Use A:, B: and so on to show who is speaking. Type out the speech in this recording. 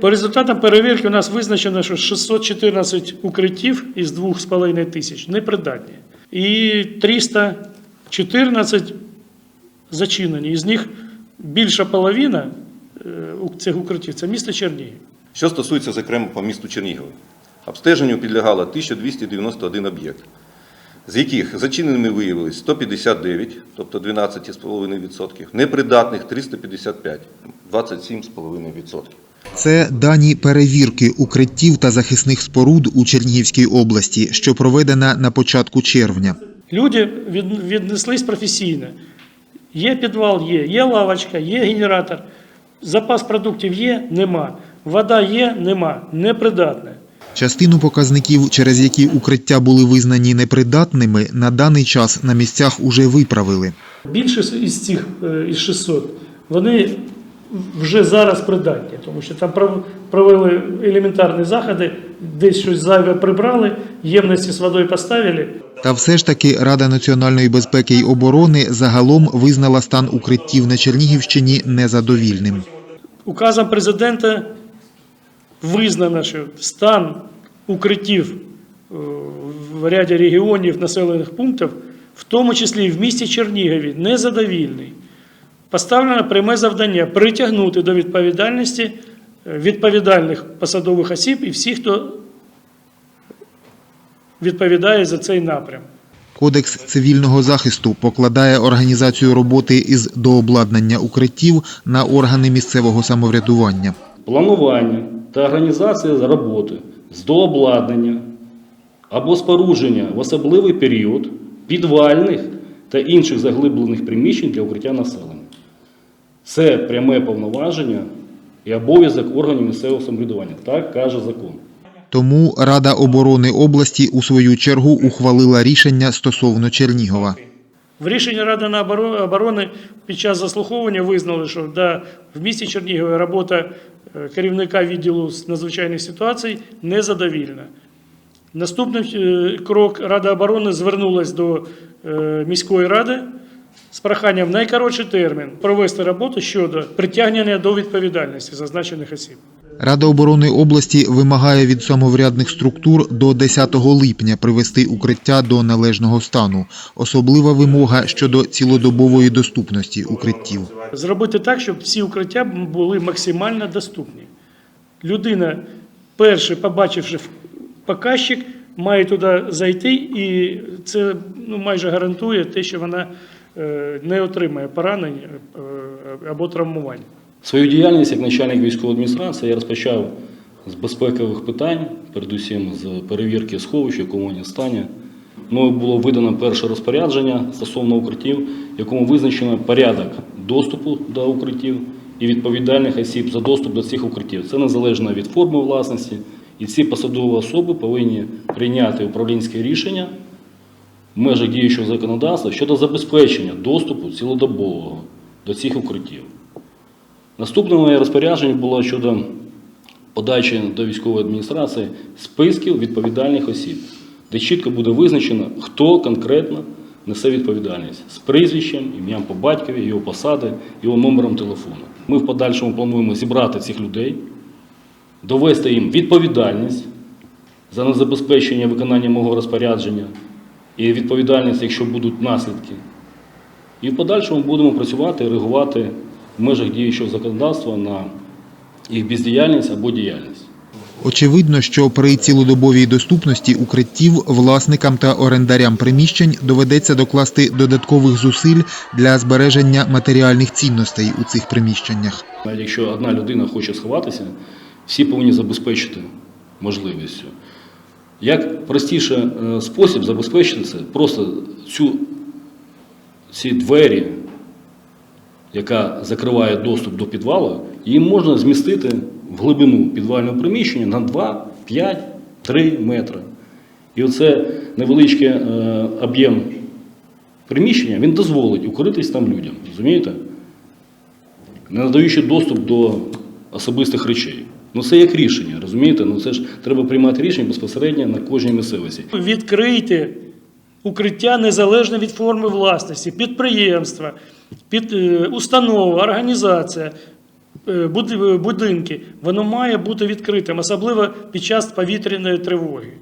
A: По результатам перевірки у нас визначено, що 614 укриттів із 2,5 тисяч непридатні. І 314 зачинені. Із них більша половина е, цих укриттів це місто Чернігів.
B: Що стосується, зокрема, по місту Чернігові. Обстеженню підлягало 1291 об'єкт, з яких зачиненими виявилось 159, тобто 12,5%, непридатних 355, 27,5%.
C: Це дані перевірки укриттів та захисних споруд у Чернігівській області, що проведена на початку червня.
A: Люди віднеслись професійно. Є підвал, є, є лавочка, є генератор. Запас продуктів є, нема. Вода є, нема. Непридатне.
C: Частину показників, через які укриття були визнані непридатними, на даний час на місцях уже виправили.
A: Більше із цих е, із 600 вони вже зараз придатні, тому що там провели елементарні заходи, десь щось зайве прибрали, ємності з водою поставили.
C: Та все ж таки Рада національної безпеки й оборони загалом визнала стан укриттів на Чернігівщині незадовільним.
A: Указом президента визнано, що стан укриттів е, в ряді регіонів населених пунктів, в тому числі і в місті Чернігові, незадовільний. Поставлено пряме завдання притягнути до відповідальності е, відповідальних посадових осіб і всіх, хто відповідає за цей напрям.
C: Кодекс цивільного захисту покладає організацію роботи із дообладнання укриттів на органи місцевого самоврядування.
D: планування та організація роботи з дообладнання або спорудження в особливий період підвальних та інших заглиблених приміщень для укриття населення. Це пряме повноваження і обов'язок органів місцевого самоврядування. Так каже закон.
C: Тому Рада оборони області у свою чергу ухвалила рішення стосовно Чернігова.
A: В рішенні Ради оборони під час заслуховування визнали, що да, в місті Чернігові робота е, керівника відділу з надзвичайних ситуацій незадовільна. Наступний е, крок Рада оборони звернулась до е, міської ради з проханням в найкоротший термін провести роботу щодо притягнення до відповідальності зазначених осіб.
C: Рада оборони області вимагає від самоврядних структур до 10 липня привести укриття до належного стану. Особлива вимога щодо цілодобової доступності укриттів.
A: Зробити так, щоб всі укриття були максимально доступні. Людина, перше, побачивши показчик, має туди зайти, і це ну, майже гарантує те, що вона не отримає поранень е, або травмувань.
D: Свою діяльність як начальник військової адміністрації я розпочав з безпекових питань, передусім з перевірки сховища, в якому вони стані. Мною було видано перше розпорядження стосовно укриттів, якому визначено порядок доступу до укриттів і відповідальних осіб за доступ до цих укриттів. Це незалежно від форми власності, і ці посадові особи повинні прийняти управлінське рішення в межах діючого законодавства щодо забезпечення доступу цілодобового до цих укриттів. Наступне моє розпорядження було щодо подачі до військової адміністрації списків відповідальних осіб, де чітко буде визначено, хто конкретно несе відповідальність з прізвищем, ім'ям по батькові, його посади, його номером телефону. Ми в подальшому плануємо зібрати цих людей, довести їм відповідальність за незабезпечення виконання мого розпорядження і відповідальність, якщо будуть наслідки. І в подальшому будемо працювати реагувати в межах діючого законодавства на їх бездіяльність або діяльність.
C: Очевидно, що при цілодобовій доступності укриттів власникам та орендарям приміщень доведеться докласти додаткових зусиль для збереження матеріальних цінностей у цих приміщеннях.
D: Навіть якщо одна людина хоче сховатися, всі повинні забезпечити можливістю. Як простіший е, спосіб забезпечити це, просто цю, ці двері, яка закриває доступ до підвалу, її можна змістити в глибину підвального приміщення на 2, 5, 3 метри. І оце невеличкий е, об'єм приміщення, він дозволить укритись там людям. Розумієте? не надаючи доступ до особистих речей. Ну це як рішення, розумієте? Ну це ж треба приймати рішення безпосередньо на кожній місцевості.
A: Відкрийте укриття незалежно від форми власності, підприємства, під, е, установа, організація. е, будинки, воно має бути відкритим, особливо під час повітряної тривоги.